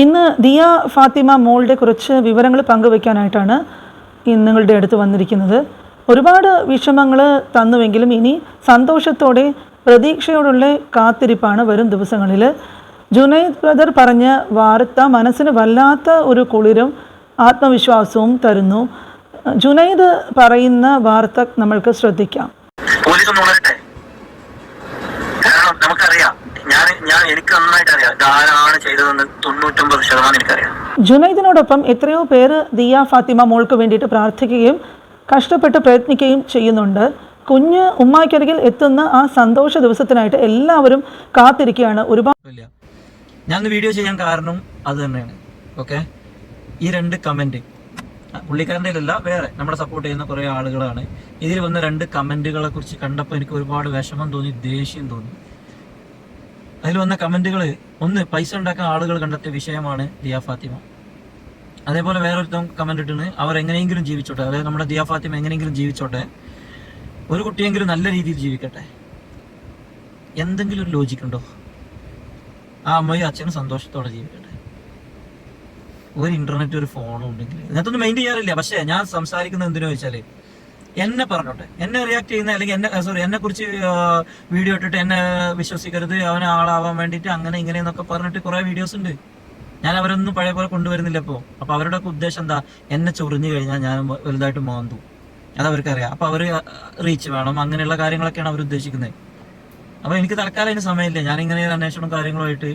ഇന്ന് ദിയ ഫാത്തിമ മോളുടെ കുറച്ച് വിവരങ്ങൾ പങ്കുവയ്ക്കാനായിട്ടാണ് ഇന്ന് നിങ്ങളുടെ അടുത്ത് വന്നിരിക്കുന്നത്. ഒരുപാട് വിഷമങ്ങൾ തന്നുവെങ്കിലും ഇനി സന്തോഷത്തോടെ പ്രതീക്ഷയോടുള്ള കാത്തിരിപ്പാണ് വരും ദിവസങ്ങളിൽ ജുനൈദ് ബ്രദർ പറഞ്ഞ വാർത്ത മനസ്സിന് വല്ലാത്ത ഒരു കുളിരും ആത്മവിശ്വാസവും തരുന്നു. ജുനൈദ് പറയുന്ന വാർത്ത നമ്മൾക്ക് ശ്രദ്ധിക്കാം. നമുക്കറിയാം ഞാൻ ഞാൻ എനിക്ക് നന്നായിട്ട് അറിയാം ഇത് ആരാണ് ചെയ്തതെന്ന് തൊണ്ണൂറ്റൊമ്പത് ശതമാനം എനിക്കറിയാം. ജുനൈദിനോടൊപ്പം എത്രയോ പേര് ദിയ ഫാത്തിമ മോൾക്ക് വേണ്ടിയിട്ട് പ്രാർത്ഥിക്കുകയും കഷ്ടപ്പെട്ട് പ്രയത്നിക്കുകയും ചെയ്യുന്നുണ്ട്. കുഞ്ഞ് ഉമ്മായ്ക്കരികിൽ എത്തുന്ന ആ സന്തോഷ ദിവസത്തിനായിട്ട് എല്ലാവരും കാത്തിരിക്കുകയാണ്. ഒരുപാട് ഞാൻ വീഡിയോ ചെയ്യാൻ കാരണം അത് തന്നെയാണ്. ഓക്കെ ഈ രണ്ട് കമന്റ് പുള്ളിക്കാരന്റെ അല്ല വേറെ. നമ്മളെ സപ്പോർട്ട് ചെയ്യുന്ന കുറേ ആളുകളാണ്. ഇതിൽ വന്ന രണ്ട് കമന്റുകളെ കുറിച്ച് കണ്ടപ്പോൾ എനിക്ക് ഒരുപാട് വിഷമം തോന്നി ദേഷ്യം തോന്നി. അതിൽ വന്ന കമന്റുകൾ ഒന്ന് പൈസ ഉണ്ടാക്കാൻ ആളുകൾ കണ്ടെത്തിയ വിഷയമാണ് ദിയ ഫാത്തിമ. അതേപോലെ വേറൊരുത്തം കമന്റ് ഇട്ടിന് അവർ എങ്ങനെയെങ്കിലും ജീവിച്ചോട്ടെ. അതായത് നമ്മുടെ ദിയ ഫാത്തിമ എങ്ങനെയെങ്കിലും ജീവിച്ചോട്ടെ. ഒരു കുട്ടിയെങ്കിലും നല്ല രീതിയിൽ ജീവിക്കട്ടെ. എന്തെങ്കിലും ഒരു ലോജിക് ഉണ്ടോ? ആ അമ്മയും അച്ഛനും സന്തോഷത്തോടെ ജീവിക്കട്ടെ. ഒരു ഇന്റർനെറ്റ് ഒരു ഫോണും ഉണ്ടെങ്കിൽ ഇതിനകത്തൊന്നും മൈൻഡ് ചെയ്യാറില്ല. പക്ഷേ ഞാൻ സംസാരിക്കുന്നത് എന്തിനു വെച്ചാൽ എന്നെ പറഞ്ഞോട്ടെ. എന്നെ റിയാക്ട് ചെയ്യുന്ന അല്ലെങ്കിൽ എന്നെ സോറി എന്നെ കുറിച്ച് വീഡിയോ ഇട്ടിട്ട് എന്നെ വിശ്വസിക്കരുത് അവനെ ആളാവാൻ വേണ്ടിയിട്ട് അങ്ങനെ ഇങ്ങനെ എന്നൊക്കെ പറഞ്ഞിട്ട് കുറെ വീഡിയോസ് ഉണ്ട്. ഞാൻ അവരൊന്നും പഴയ പോലെ കൊണ്ടുവരുന്നില്ല ഇപ്പോൾ അപ്പൊ അവരുടെ ഉദ്ദേശം എന്താ? എന്നെ ചൊറിഞ്ഞു കഴിഞ്ഞാൽ ഞാൻ വലുതായിട്ട് മാന്തു അത് അവർക്കറിയാം. അപ്പൊ അവർ റീച്ച് വേണം. അങ്ങനെയുള്ള കാര്യങ്ങളൊക്കെയാണ് അവർ ഉദ്ദേശിക്കുന്നത് അപ്പൊ എനിക്ക് തൽക്കാലം അതിന് സമയമില്ല. ഞാൻ ഇങ്ങനെ അന്വേഷണം കാര്യങ്ങളുമായിട്ട്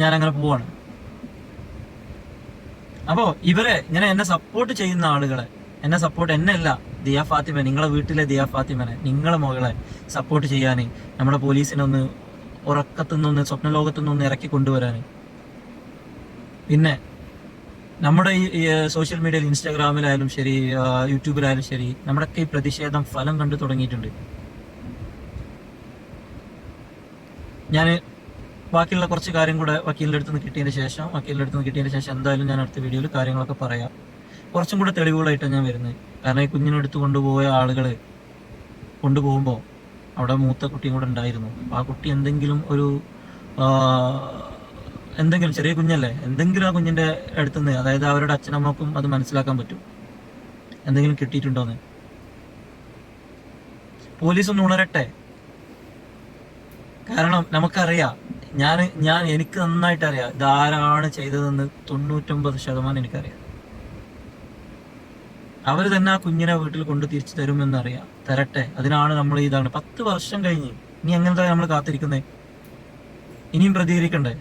ഞാൻ പോവാണ്. അപ്പോ ഇവരെ ഇങ്ങനെ എന്നെ സപ്പോർട്ട് ചെയ്യുന്ന ആളുകളെ എന്നെ സപ്പോർട്ട് എന്നെ അല്ല ദിയ ഫാത്തിമ നിങ്ങളെ വീട്ടിലെ ദിയ ഫാത്തിമനെ നിങ്ങളെ മകളെ സപ്പോർട്ട് ചെയ്യാൻ നമ്മുടെ പോലീസിനെ ഒന്ന് ഉറക്കത്തുനിന്ന് സ്വപ്ന ലോകത്തുനിന്നൊന്ന് ഇറക്കി കൊണ്ടുവരാൻ പിന്നെ നമ്മുടെ ഈ സോഷ്യൽ മീഡിയയിൽ ഇൻസ്റ്റാഗ്രാമിലായാലും ശരി യൂട്യൂബിലായാലും ശരി നമ്മുടെയൊക്കെ ഈ പ്രതിഷേധം ഫലം കണ്ടു തുടങ്ങിയിട്ടുണ്ട്. ഞാൻ ബാക്കിയുള്ള കുറച്ച് കാര്യം കൂടെ വക്കീലിന്റെ അടുത്ത് നിന്ന് കിട്ടിയതിന് ശേഷം വക്കീലിന്റെ അടുത്ത് നിന്ന് കിട്ടിയതിന് ശേഷം എന്തായാലും ഞാൻ അടുത്ത വീഡിയോയിൽ കാര്യങ്ങളൊക്കെ പറയാം. കുറച്ചും കൂടെ തെളിവുകളായിട്ടാണ് ഞാൻ വരുന്നത് കാരണം ഈ കുഞ്ഞിനെടുത്ത് കൊണ്ടുപോയ ആളുകൾ കൊണ്ടുപോകുമ്പോൾ അവിടെ മൂത്ത കുട്ടിയും കൂടെ ഉണ്ടായിരുന്നു. അപ്പോൾ ആ കുട്ടി എന്തെങ്കിലും ഒരു എന്തെങ്കിലും ചെറിയ കുഞ്ഞല്ലേ എന്തെങ്കിലും ആ കുഞ്ഞിന്റെ അടുത്തുനിന്ന് അതായത് അവരുടെ അച്ഛനമ്മക്കും അത് മനസ്സിലാക്കാൻ പറ്റും. എന്തെങ്കിലും കിട്ടിയിട്ടുണ്ടോന്ന്. പോലീസ് ഒന്ന് ഉണരട്ടെ. കാരണം നമുക്കറിയാം ഞാൻ ഞാൻ എനിക്ക് നന്നായിട്ട് അറിയാം ഇതാരാണ് ചെയ്തതെന്ന് തൊണ്ണൂറ്റൊമ്പത് ശതമാനം എനിക്കറിയാം. അവർ തന്നെ ആ കുഞ്ഞിനെ വീട്ടിൽ കൊണ്ട് തിരിച്ചു തരുമെന്നറിയാം. തരട്ടെ. അതിനാണ് നമ്മൾ ഇതാണ്. പത്ത് വർഷം കഴിഞ്ഞ്. ഇനി എങ്ങനത്തെ നമ്മൾ കാത്തിരിക്കുന്നേ? ഇനിയും പ്രതികരിക്കണ്ടേ?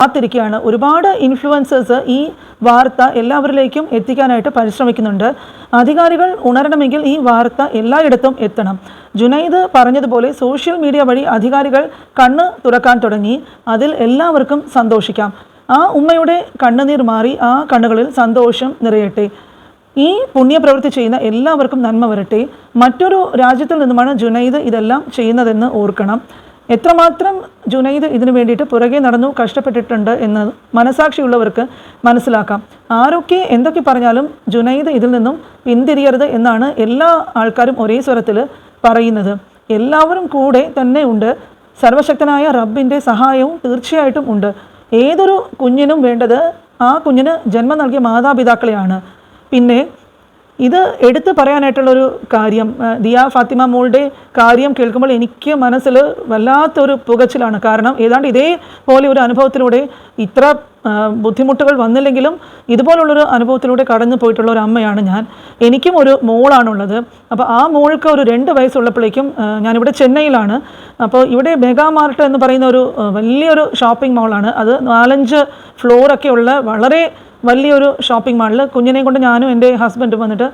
കാത്തിരിക്കുകയാണ്. ഒരുപാട് ഇൻഫ്ലുവൻസേഴ്സ് ഈ വാർത്ത എല്ലാവരിലേക്കും എത്തിക്കാനായിട്ട് പരിശ്രമിക്കുന്നുണ്ട്. അധികാരികൾ ഉണരണമെങ്കിൽ ഈ വാർത്ത എല്ലായിടത്തും എത്തണം. ജുനൈദ് പറഞ്ഞതുപോലെ സോഷ്യൽ മീഡിയ വഴി അധികാരികൾ കണ്ണ് തുറക്കാൻ തുടങ്ങി. അതിൽ എല്ലാവർക്കും സന്തോഷിക്കാം. ആ ഉമ്മയുടെ കണ്ണുനീർ മാറി ആ കണ്ണുകളിൽ സന്തോഷം നിറയട്ടെ. ഈ പുണ്യപ്രവൃത്തി ചെയ്യുന്ന എല്ലാവർക്കും നന്മ വരട്ടെ. മറ്റൊരു രാജ്യത്തിൽ നിന്നുമാണ് ജുനൈദ് ഇതെല്ലാം ചെയ്യുന്നതെന്ന് ഓർക്കണം. എത്രമാത്രം ജുനൈദ് ഇതിനു വേണ്ടിയിട്ട് പുറകെ നടന്നു കഷ്ടപ്പെട്ടിട്ടുണ്ട് എന്ന് മനസാക്ഷിയുള്ളവർക്ക് മനസ്സിലാക്കാം. ആരൊക്കെ എന്തൊക്കെ പറഞ്ഞാലും ജുനൈദ് ഇതിൽ നിന്നും പിന്തിരിയരുത് എന്നാണ് എല്ലാ ആൾക്കാരും ഒരേ സ്വരത്തിൽ പറയുന്നത്. എല്ലാവരും കൂടെ തന്നെ ഉണ്ട്. സർവശക്തനായ റബ്ബിന്റെ സഹായവും തീർച്ചയായിട്ടും ഉണ്ട്. ഏതൊരു കുഞ്ഞിനും വേണ്ടത് ആ കുഞ്ഞിന് ജന്മം നൽകിയ മാതാപിതാക്കളെയാണ്. പിന്നെ ഇത് എടുത്തു പറയാനായിട്ടുള്ളൊരു കാര്യം ദിയ ഫാത്തിമ മോളുടെ കാര്യം കേൾക്കുമ്പോൾ എനിക്ക് മനസ്സിൽ വല്ലാത്തൊരു പുകച്ചിലാണ്. കാരണം ഏതാണ്ട് ഇതേപോലെ ഒരു അനുഭവത്തിലൂടെ ഇത്ര ബുദ്ധിമുട്ടുകൾ വന്നില്ലെങ്കിലും ഇതുപോലുള്ളൊരു അനുഭവത്തിലൂടെ കടന്നു പോയിട്ടുള്ള ഒരു അമ്മയാണ് ഞാൻ. എനിക്കും ഒരു മോളാണുള്ളത്. അപ്പോൾ ആ മോൾക്ക് ഒരു രണ്ട് വയസ്സുള്ളപ്പോഴേക്കും ഞാനിവിടെ ചെന്നൈയിലാണ്. അപ്പോൾ ഇവിടെ മെഗാ മാർട്ട് എന്ന് പറയുന്ന ഒരു വലിയൊരു ഷോപ്പിംഗ് മോളാണ്. അത് നാലഞ്ച് ഫ്ലോറൊക്കെ ഉള്ള വളരെ വലിയൊരു ഷോപ്പിംഗ് മാളിൽ കുഞ്ഞിനെയും കൊണ്ട് ഞാനും എന്റെ ഹസ്ബൻഡും വന്നിട്ട്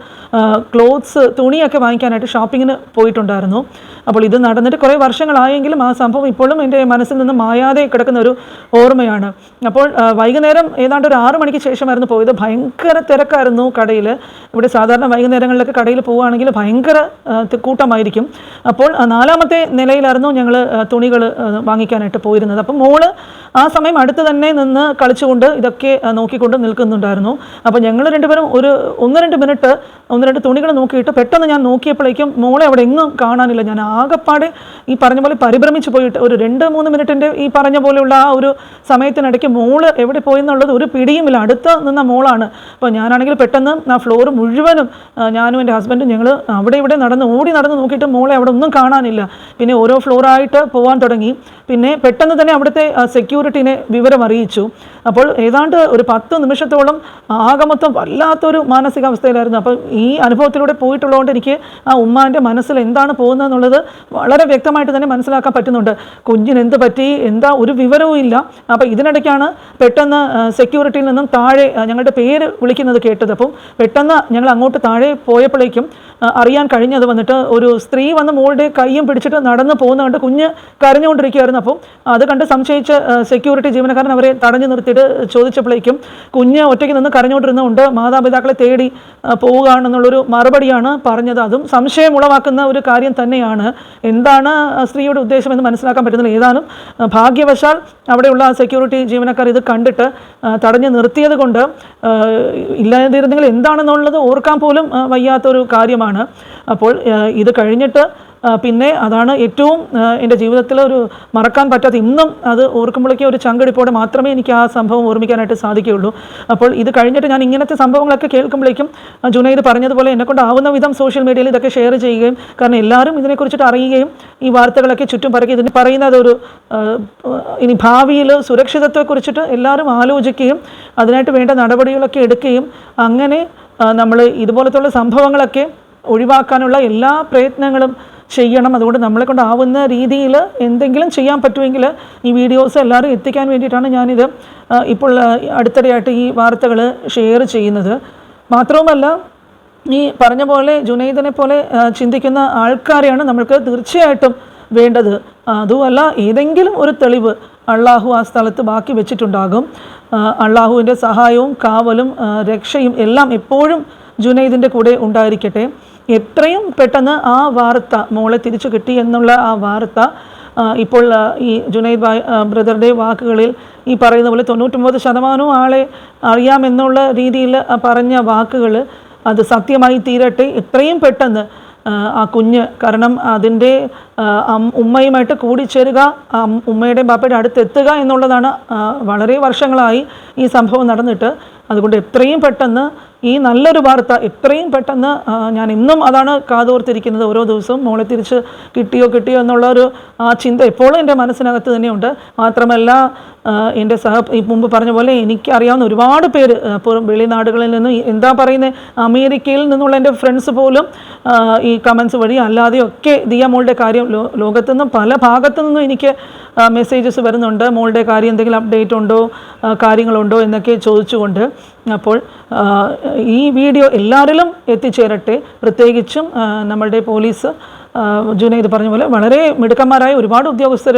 ക്ലോത്ത്സ് തുണിയൊക്കെ വാങ്ങിക്കാനായിട്ട് ഷോപ്പിങ്ങിന് പോയിട്ടുണ്ടായിരുന്നു. അപ്പോൾ ഇത് നടന്നിട്ട് കുറേ വർഷങ്ങളായെങ്കിലും ആ സംഭവം ഇപ്പോഴും എന്റെ മനസ്സിൽ നിന്ന് മായാതെ കിടക്കുന്ന ഒരു ഓർമ്മയാണ്. അപ്പോൾ വൈകുന്നേരം ഏതാണ്ട് ഒരു ആറു മണിക്ക് ശേഷമായിരുന്നു പോയത്. ഭയങ്കര തിരക്കായിരുന്നു കടയിൽ ഇവിടെ സാധാരണ വൈകുന്നേരങ്ങളിലൊക്കെ കടയിൽ പോവുകയാണെങ്കിൽ ഭയങ്കര കൂട്ടമായിരിക്കും. അപ്പോൾ നാലാമത്തെ നിലയിലായിരുന്നു ഞങ്ങൾ തുണികൾ വാങ്ങിക്കാനായിട്ട് പോയിരുന്നത്. അപ്പോൾ മോൾ ആ സമയം അടുത്ത് തന്നെ നിന്ന് കളിച്ചുകൊണ്ട് ഇതൊക്കെ നോക്കിക്കൊണ്ട് നിൽക്കും നിൽക്കുന്നുണ്ടായിരുന്നു. അപ്പോൾ ഞങ്ങൾ രണ്ടുപേരും ഒരു ഒന്ന് രണ്ട് മിനിറ്റ് ഒന്ന് രണ്ട് തുണികൾ നോക്കിയിട്ട് പെട്ടെന്ന് ഞാൻ നോക്കിയപ്പോഴേക്കും മോളെ അവിടെ എങ്ങും കാണാനില്ല. ഞാൻ ആകെപ്പാടെ ഈ പറഞ്ഞ പോലെ പരിഭ്രമിച്ച് പോയിട്ട് ഒരു രണ്ട് മൂന്ന് മിനിറ്റിന്റെ ഈ പറഞ്ഞ പോലെയുള്ള ആ ഒരു സമയത്തിനിടയ്ക്ക് മോൾ എവിടെ പോയി എന്നുള്ളത് ഒരു പിടിയുമില്ല അടുത്ത് നിന്ന മോളാണ്. അപ്പോൾ ഞാനാണെങ്കിൽ പെട്ടെന്ന് ആ ഫ്ലോർ മുഴുവനും ഞാനും എന്റെ ഹസ്ബൻഡും ഞങ്ങൾ അവിടെ ഇവിടെ നടന്ന് ഓടി നടന്ന് നോക്കിയിട്ട് മോളെ അവിടെ ഒന്നും കാണാനില്ല. പിന്നെ ഓരോ ഫ്ലോറായിട്ട് പോകാൻ തുടങ്ങി. പിന്നെ പെട്ടെന്ന് തന്നെ അവിടുത്തെ സെക്യൂരിറ്റിനെ വിവരം അറിയിച്ചു. അപ്പോൾ ഏതാണ്ട് ഒരു പത്ത് നിമിഷത്തോളം ആകെ വല്ലാത്തൊരു മാനസികാവസ്ഥയിലായിരുന്നു. അപ്പം ഈ അനുഭവത്തിലൂടെ പോയിട്ടുള്ളതുകൊണ്ട് എനിക്ക് ആ ഉമ്മാന്റെ മനസ്സിൽ എന്താണ് പോകുന്നതെന്നുള്ളത് വളരെ വ്യക്തമായിട്ട് തന്നെ മനസ്സിലാക്കാൻ പറ്റുന്നുണ്ട്. കുഞ്ഞിന് എന്ത് പറ്റി? എന്താ? ഒരു വിവരവും ഇല്ല. അപ്പോൾ ഇതിനിടയ്ക്കാണ് പെട്ടെന്ന് സെക്യൂരിറ്റിയിൽ നിന്നും താഴെ ഞങ്ങളുടെ പേര് വിളിക്കുന്നത് കേട്ടത്. അപ്പം പെട്ടെന്ന് ഞങ്ങൾ അങ്ങോട്ട് താഴെ പോയപ്പോഴേക്കും അറിയാൻ കഴിഞ്ഞത് വന്നിട്ട് ഒരു സ്ത്രീ വന്ന് മോളുടെ കൈയും പിടിച്ചിട്ട് നടന്ന് പോകുന്ന കണ്ട് കുഞ്ഞ് കരഞ്ഞുകൊണ്ടിരിക്കുകയായിരുന്നു. അപ്പം അത് കണ്ട് സംശയിച്ച് സെക്യൂരിറ്റി ജീവനക്കാരൻ അവരെ തടഞ്ഞു നിർത്തിയിട്ട് ചോദിച്ചപ്പോഴേക്കും കുഞ്ഞ് ഒറ്റയ്ക്ക് നിന്ന് കരഞ്ഞുകൊണ്ടിരുന്നുകൊണ്ട് മാതാപിതാക്കളെ തേടി പോവുകയാണെന്നുള്ളൊരു മറുപടിയാണ് പറഞ്ഞത്. അതും സംശയം ഉളവാക്കുന്ന ഒരു കാര്യം തന്നെയാണ്. എന്താണ് സ്ത്രീയുടെ ഉദ്ദേശം എന്ന് മനസ്സിലാക്കാൻ പറ്റുന്നില്ല. ഏതാനും ഭാഗ്യവശാൽ അവിടെയുള്ള സെക്യൂരിറ്റി ജീവനക്കാർ ഇത് കണ്ടിട്ട് തടഞ്ഞു നിർത്തിയത് കൊണ്ട് ഇല്ലാതിരുന്നെങ്കിൽ എന്താണെന്നുള്ളത് ഓർക്കാൻ പോലും വയ്യാത്തൊരു കാര്യമാണ്. അപ്പോൾ ഇത് കഴിഞ്ഞിട്ട് പിന്നെ അതാണ് ഏറ്റവും എന്റെ ജീവിതത്തിൽ ഒരു മറക്കാൻ പറ്റാത്ത ഇന്നും അത് ഓർക്കുമ്പോഴേക്കും ഒരു ചങ്കടിപ്പോടെ മാത്രമേ എനിക്ക് ആ സംഭവം ഓർമ്മിക്കാനായിട്ട് സാധിക്കുകയുള്ളൂ. അപ്പോൾ ഇത് കഴിഞ്ഞിട്ട് ഞാൻ ഇങ്ങനത്തെ സംഭവങ്ങളൊക്കെ കേൾക്കുമ്പോഴേക്കും ജുനൈദ് പറഞ്ഞതുപോലെ എന്നെക്കൊണ്ട് ആവുന്ന വിധം സോഷ്യൽ മീഡിയയിൽ ഇതൊക്കെ ഷെയർ ചെയ്യുകയും കാരണം എല്ലാവരും ഇതിനെക്കുറിച്ചിട്ട് അറിയുകയും ഈ വാർത്തകളൊക്കെ ചുറ്റും പറക്കി ഇതിന് പറയുന്നത് ഒരു ഇനി ഭാവിയിൽ സുരക്ഷിതത്വത്തെക്കുറിച്ചിട്ട് എല്ലാവരും ആലോചിക്കുകയും അതിനായിട്ട് വേണ്ട നടപടികളൊക്കെ എടുക്കുകയും അങ്ങനെ നമ്മൾ ഇതുപോലത്തുള്ള സംഭവങ്ങളൊക്കെ ഒഴിവാക്കാനുള്ള എല്ലാ പ്രയത്നങ്ങളും ചെയ്യണം. അതുകൊണ്ട് നമ്മളെ കൊണ്ടാവുന്ന രീതിയിൽ എന്തെങ്കിലും ചെയ്യാൻ പറ്റുമെങ്കിൽ ഈ വീഡിയോസ് എല്ലാവരും എത്തിക്കാൻ വേണ്ടിയിട്ടാണ് ഞാനിത് ഇപ്പോൾ അടുത്തിടെയായിട്ട് ഈ വാർത്തകൾ ഷെയർ ചെയ്യുന്നത്. മാത്രവുമല്ല ഈ പറഞ്ഞ പോലെ ജുനൈദിനെ പോലെ ചിന്തിക്കുന്ന ആൾക്കാരെയാണ് നമ്മൾക്ക് തീർച്ചയായിട്ടും വേണ്ടത്. അതുമല്ല ഏതെങ്കിലും ഒരു തെളിവ് അള്ളാഹു ആ സ്ഥലത്ത് ബാക്കി വെച്ചിട്ടുണ്ടാകും. അള്ളാഹുവിന്റെ സഹായവും കാവലും രക്ഷയും എല്ലാം എപ്പോഴും ജുനൈദിന്റെ കൂടെ ഉണ്ടായിരിക്കട്ടെ. എത്രയും പെട്ടെന്ന് ആ വാർത്ത മോളെ തിരിച്ചു കിട്ടി എന്നുള്ള ആ വാർത്ത ഇപ്പോൾ ഈ ജുനൈദ് ബായ് ബ്രദറുടെ വാക്കുകളിൽ ഈ പറയുന്ന പോലെ തൊണ്ണൂറ്റൊമ്പത് ശതമാനവും ആളെ അറിയാമെന്നുള്ള രീതിയിൽ പറഞ്ഞ വാക്കുകൾ അത് സത്യമായി തീരട്ടെ. എത്രയും പെട്ടെന്ന് ആ, കുഞ്ഞ് കാരണം അതിന്റെ ഉമ്മയുമായിട്ട് കൂടിച്ചേരുക ഉമ്മയുടെയും ബാപ്പയുടെ അടുത്തെത്തുക എന്നുള്ളതാണ് വളരെ വർഷങ്ങളായി ഈ സംഭവം നടന്നിട്ട്. അതുകൊണ്ട് എത്രയും പെട്ടെന്ന് ഈ നല്ലൊരു വാർത്ത ഇത്രയും പെട്ടെന്ന് ഞാൻ ഇന്നും അതാണ് കാതോർത്തിരിക്കുന്നത്. ഓരോ ദിവസവും മോളെ തിരിച്ച് കിട്ടിയോ കിട്ടിയോ എന്നുള്ള ഒരു ആ ചിന്ത എപ്പോഴും എന്റെ മനസ്സിനകത്ത് തന്നെയുണ്ട്. മാത്രമല്ല എന്റെ സഹ ഈ മുമ്പ് പറഞ്ഞ പോലെ എനിക്കറിയാവുന്ന ഒരുപാട് പേര് വെളിനാടുകളിൽ നിന്ന് എന്താ പറയുന്നത് അമേരിക്കയിൽ നിന്നുള്ള എന്റെ ഫ്രണ്ട്സ് പോലും ഈ കമൻസ് വഴി അല്ലാതെയൊക്കെ ദിയ മോളുടെ കാര്യം ലോകത്തു നിന്നും പല ഭാഗത്തു നിന്നും എനിക്ക് മെസ്സേജസ് വരുന്നുണ്ട്. മോളുടെ കാര്യം എന്തെങ്കിലും അപ്ഡേറ്റ് ഉണ്ടോ കാര്യങ്ങളുണ്ടോ എന്നൊക്കെ ചോദിച്ചുകൊണ്ട് അപ്പോൾ ഈ വീഡിയോ എല്ലാവരിലും എത്തിച്ചേരട്ടെ. പ്രത്യേകിച്ചും നമ്മളുടെ പോലീസ് ജുനൈദ് പറഞ്ഞ പോലെ വളരെ മിടുക്കന്മാരായ ഒരുപാട് ഉദ്യോഗസ്ഥർ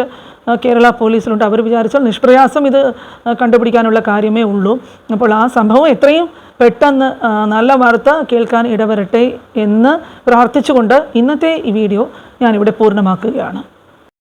കേരള പോലീസിലുണ്ട്. അവർ വിചാരിച്ചാൽ നിഷ്പ്രയാസം ഇത് കണ്ടുപിടിക്കാനുള്ള കാര്യമേ ഉള്ളൂ. അപ്പോൾ ആ സംഭവം എത്രയും പെട്ടെന്ന് നല്ല വാർത്ത കേൾക്കാൻ ഇടവരട്ടെ എന്ന് പ്രാർത്ഥിച്ചുകൊണ്ട് ഇന്നത്തെ ഈ വീഡിയോ ഞാനിവിടെ പൂർണമാക്കുകയാണ്.